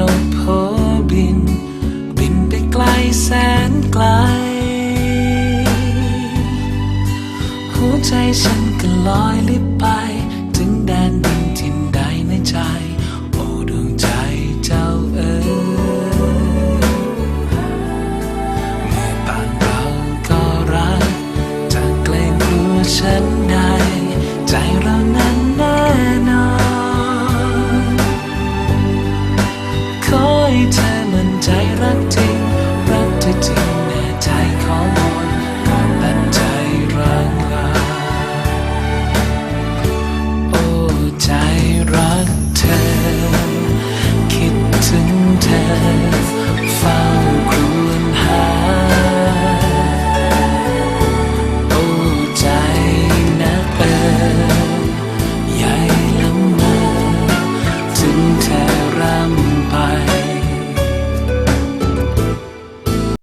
นกโพบิน บินไปไกลแสนไกล หัวใจฉันก็ลอยลิบไป ถึงแดนดินทินใดในใจ โอ้ดวงใจเจ้าเอ๋ยเม่อปาเราก็รักจากเกรงกฉัน pretend